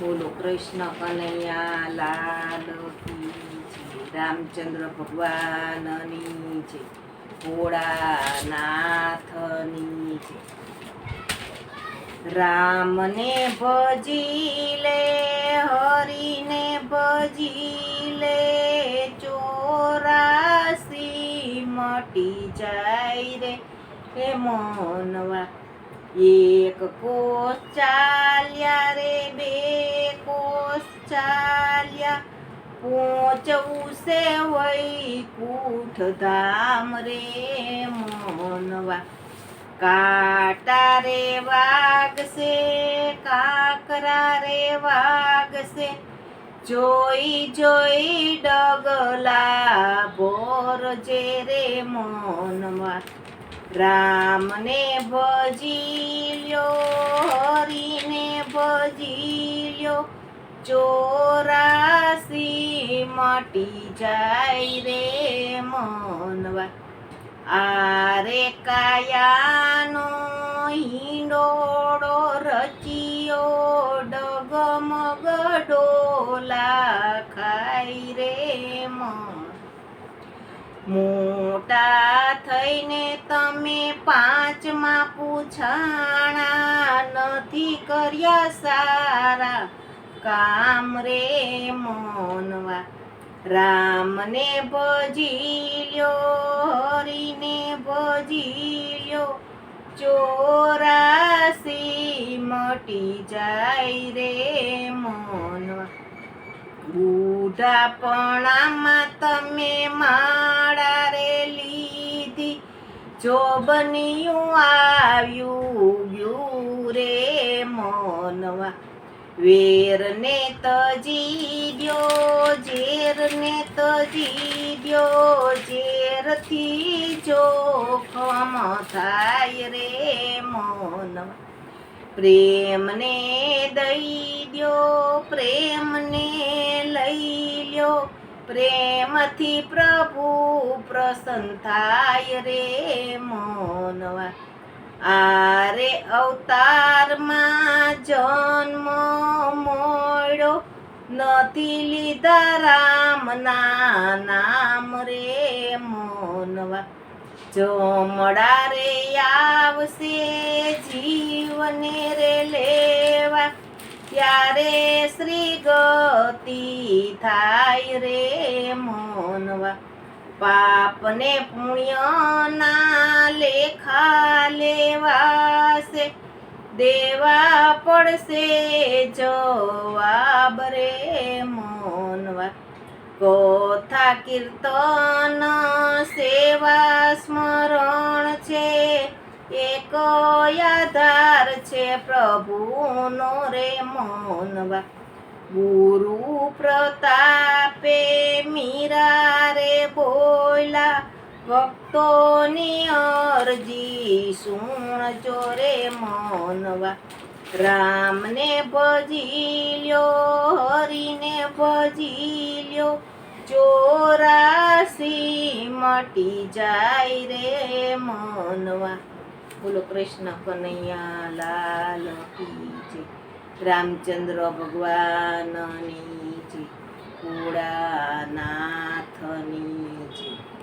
બોલો કૃષ્ણ કનૈયા, લાલ. રામચંદ્ર ભગવાનની છે ભોળાનાથની છે રામને ભજી લે, હરિને ભજી લે, ચોરાસી મટી જાય રે, હે મોનવા એક કો ચાલ્યા રે ચાલ્યા. પહોંચવું છે વૈકુંઠ ધામ રે મોનવા. કાટા રે વાગશે, કાકરા રે વાગશે. જોઈ જોઈ ડગલા બોરજે રે મોનમાં રામને ભજી લ્યો હરીને ભજી લ્યો ચોરાસી મટી જાય રે મનવા. આરે કાયાનો હિંડોળો રચિયો ડગમગ ડોલા ખાઈ રે મન. મોટા થઈને તમે પાંચમાં પૂછાણા નથી કર્યા સારા. કામ રે મોનવા. રામને ભજી લ્યો હરીને ભજી લ્યો ચોરાસી મટી જાય રે મોનવા. બુઢાપણામાં તમે માળા રે લીધી. જોબનિયું આવ્યું વેરને તજી દ્યો ઝેરને તજી દ્યો ઝેરથી જોખમ થાય રે મોનવા પ્રેમને દઈ દ્યો પ્રેમને લઈ લ્યો, પ્રેમથી પ્રભુ પ્રસન્ન થાય રે મોનવા આરે અવતારમાં જન્મ મોડ્યો નથી લીધા રામના નામ રે મોનવા. જોમડા રે આવશે જીવને રે લેવા. ત્યારે શ્રી ગતિ થાય રે મોનવા. પાપને પુણ્યના લેખા લેવાશે દેવા પડશે જવાબ રે મોનવા કથા કીર્તન સેવા સ્મરણ છે. એક આધાર છે પ્રભુનો રે મોનવા ગુરુ પ્રતાપે મીરા રે બોલા ભક્તોની અરજી સુણ ચોરે મોનવા. રામને ભજી લ્યો હરીને ભજી લ્યો ચોરાસી મટી જાય રે મનવા. બોલો કૃષ્ણ કનૈયા લાલ જય. રામચંદ્ર ભગવાનની જય. ભોળાનાથની